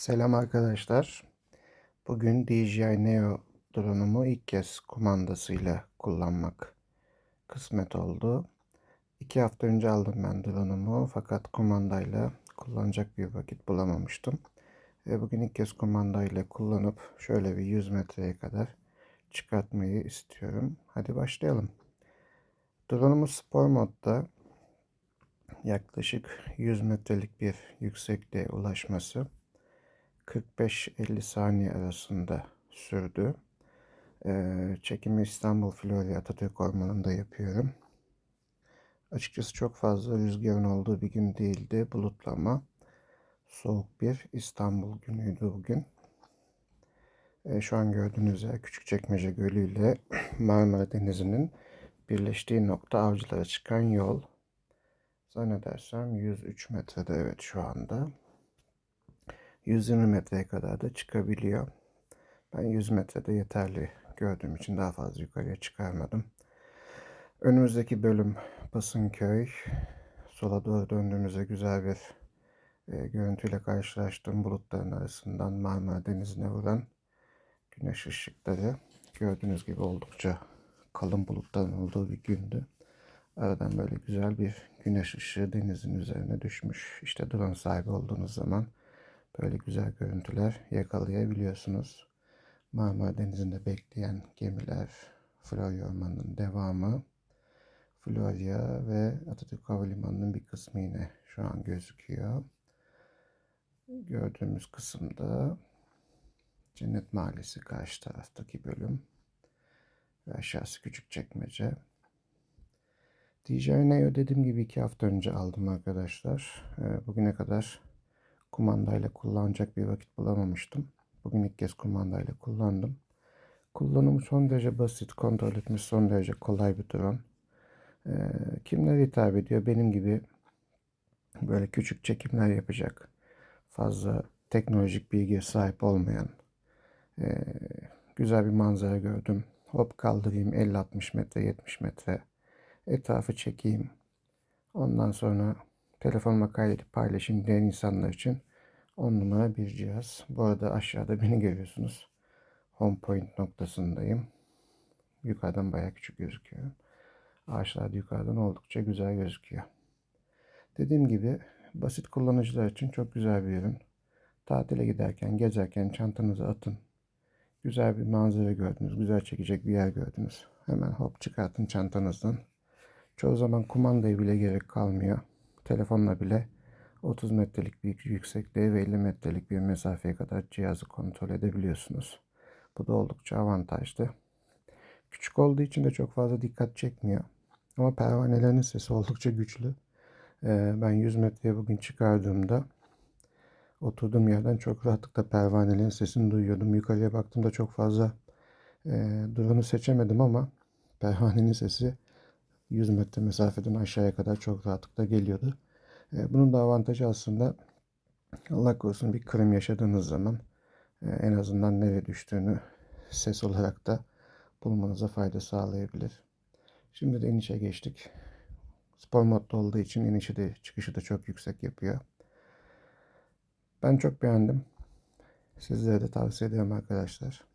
Selam arkadaşlar. Bugün DJI Neo drone'umu ilk kez kumandasıyla kullanmak kısmet oldu. İki hafta önce aldım ben drone'umu fakat kumandayla kullanacak bir vakit bulamamıştım. Ve bugün ilk kez kumandayla kullanıp şöyle bir 100 metreye kadar çıkartmayı istiyorum. Hadi başlayalım. Drone'umuz spor modda yaklaşık 100 metrelik bir yüksekliğe ulaşması 45-50 saniye arasında sürdü. Ee, çekimi İstanbul Florya Atatürk Ormanı'nda yapıyorum. Açıkçası çok fazla rüzgarın olduğu bir gün değildi. Bulutlu ama soğuk bir İstanbul günüydü bugün. Ee, şu an gördüğünüz yer Küçükçekmece Gölü ile Marmara Denizi'nin birleştiği nokta avcılara çıkan yol. Zannedersem 103 metrede evet şu anda. 120 metreye kadar da çıkabiliyor. Ben 100 metrede yeterli gördüğüm için daha fazla yukarıya çıkarmadım. Önümüzdeki bölüm Basınköy. Sola doğru döndüğümüzde güzel bir e, görüntüyle karşılaştım. Bulutların arasından Marmara Denizi'ne vuran güneş ışıkları. Gördüğünüz gibi oldukça kalın bulutların olduğu bir gündü. Aradan böyle güzel bir güneş ışığı denizin üzerine düşmüş. İşte drone sahibi olduğunuz zaman böyle güzel görüntüler yakalayabiliyorsunuz. Marmara Denizi'nde bekleyen gemiler, Florya Ormanı'nın devamı, Florya ve Atatürk Havalimanı'nın bir kısmı yine şu an gözüküyor. Gördüğümüz kısımda Cennet Mahallesi karşı taraftaki bölüm ve aşağısı küçük çekmece. DJI Neo dediğim gibi iki hafta önce aldım arkadaşlar. Ee, bugüne kadar kumandayla kullanacak bir vakit bulamamıştım. Bugün ilk kez kumandayla kullandım. Kullanımı son derece basit, kontrol etmesi son derece kolay bir drone. Ee, kimlere hitap ediyor? Benim gibi böyle küçük çekimler yapacak, fazla teknolojik bilgiye sahip olmayan, e, güzel bir manzara gördüm. Hop kaldırayım 50-60 metre, 70 metre etrafı çekeyim. Ondan sonra telefonuma kaydedip paylaşayım diyen insanlar için 10 numara bir cihaz. Bu arada aşağıda beni görüyorsunuz. Home point noktasındayım. Yukarıdan bayağı küçük gözüküyor. Ağaçlar da yukarıdan oldukça güzel gözüküyor. Dediğim gibi basit kullanıcılar için çok güzel bir ürün. Tatile giderken, gezerken çantanızı atın. Güzel bir manzara gördünüz, güzel çekecek bir yer gördünüz. Hemen hop çıkartın çantanızdan. Çoğu zaman kumandaya bile gerek kalmıyor. Telefonla bile 30 metrelik bir yüksekliğe ve 50 metrelik bir mesafeye kadar cihazı kontrol edebiliyorsunuz. Bu da oldukça avantajlı. Küçük olduğu için de çok fazla dikkat çekmiyor. Ama pervanelerin sesi oldukça güçlü. Ee, ben 100 metreye bugün çıkardığımda oturduğum yerden çok rahatlıkla pervanelerin sesini duyuyordum. Yukarıya baktığımda çok fazla e, drone'u seçemedim ama pervanenin sesi 100 metre mesafeden aşağıya kadar çok rahatlıkla geliyordu. E, bunun da avantajı aslında Allah korusun bir kırım yaşadığınız zaman e, en azından nereye düştüğünü ses olarak da bulmanıza fayda sağlayabilir. Şimdi de inişe geçtik. Spor modda olduğu için inişi de çıkışı da çok yüksek yapıyor. Ben çok beğendim. Sizlere de tavsiye ederim arkadaşlar.